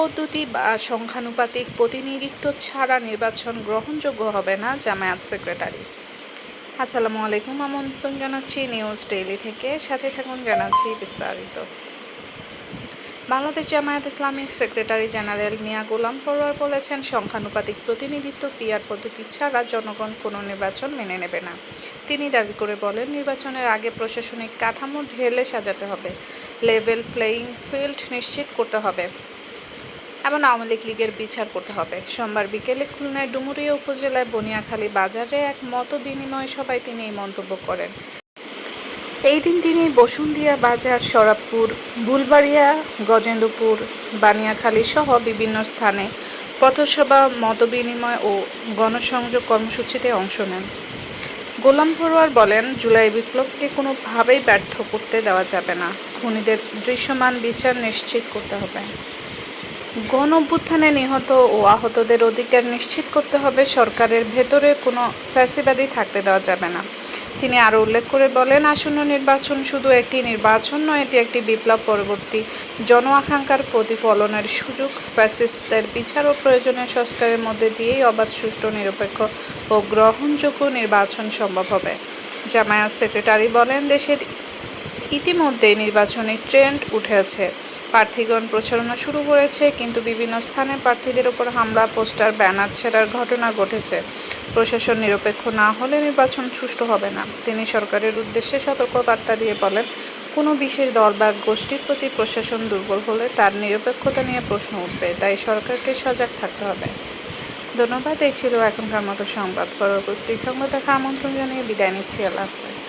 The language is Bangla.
পদ্ধতি বা সংখ্যানুপাতিক প্রতিনিধিত্ব ছাড়া নির্বাচন গ্রহণযোগ্য হবে না জামায়াত সেক্রেটারি। আসসালামু আলাইকুম, আমন্ত্রণ জানাচ্ছি নিউজ ডেইলি থেকে। সাথে থাকুন, জানাচ্ছি বিস্তারিত। বাংলাদেশ জামায়াত ইসলামীর সেক্রেটারি জেনারেল মিয়া গোলাম পরোয়ার বলেছেন, সংখ্যানুপাতিক প্রতিনিধিত্ব পিআর পদ্ধতি ছাড়া জনগণ কোনো নির্বাচন মেনে নেবে না। তিনি দাবি করে বলেন, নির্বাচনের আগে প্রশাসনিক কাঠামো ঢেলে সাজাতে হবে, লেভেল প্লেয়িং ফিল্ড নিশ্চিত করতে হবে। এমন আওয়ামী লীগ লীগের বিচার করতে হবে। সোমবার বিকেলে খুলনায় ডুমুরিয়া উপজেলায় বনিয়াখালী বাজারে এক মত বিনিময় সভায় তিনি এই মন্তব্য করেন। এই দিন তিনি বসুন্ধিয়া বাজার, সরাবপুর, বুলবাড়িয়া, গজেন্দ্রপুর, বানিয়াখালী সহ বিভিন্ন স্থানে পথসভা, মতবিনিময় ও গণসংযোগ কর্মসূচিতে অংশ নেন। গোলাম পরোয়ার বলেন, জুলাই বিপ্লবকে কোনোভাবেই ব্যর্থ করতে দেওয়া যাবে না। খুনিদের দৃশ্যমান বিচার নিশ্চিত করতে হবে। গণ অভ্যুত্থানে নিহত ও আহতদের অধিকার নিশ্চিত করতে হবে। সরকারের ভেতরে কোনো ফ্যাসিবাদী থাকতে দেওয়া যাবে না। তিনি আরও উল্লেখ করে বলেন, আসন্ন নির্বাচন শুধু একটি নির্বাচন নয়, এটি একটি বিপ্লব পরবর্তী জন আকাঙ্ক্ষার প্রতিফলনের সুযোগ। ফ্যাসিস্টদের বিচার ও প্রয়োজনীয় সংস্কারের মধ্যে দিয়েই অবাধ, সুষ্ঠু, নিরপেক্ষ ও গ্রহণযোগ্য নির্বাচন সম্ভব হবে। জামায়াত সেক্রেটারি বলেন, দেশের ইতিমধ্যেই নির্বাচনী ট্রেন্ড উঠেছে। প্রার্থীগণ প্রচারণা শুরু করেছে, কিন্তু বিভিন্ন স্থানে প্রার্থীদের উপর হামলা, পোস্টার, ব্যানার ছেড়ার ঘটনা ঘটেছে। প্রশাসন নিরপেক্ষ না হলে নির্বাচন সুষ্ঠু হবে না। তিনি সরকারের উদ্দেশ্যে সতর্কবার্তা দিয়ে বলেন, কোনো বিশেষ দল বা গোষ্ঠীর প্রতি প্রশাসন দুর্বল হলে তার নিরপেক্ষতা নিয়ে প্রশ্ন উঠবে, তাই সরকারকে সজাগ থাকতে হবে। ধন্যবাদ, এই ছিল এখনকার মতো সংবাদ। পরবর্তী সংবাদ দেখা, আমন্ত্রণ জানিয়ে বিদায় নিচ্ছি। আল্লাহ হাফেজ।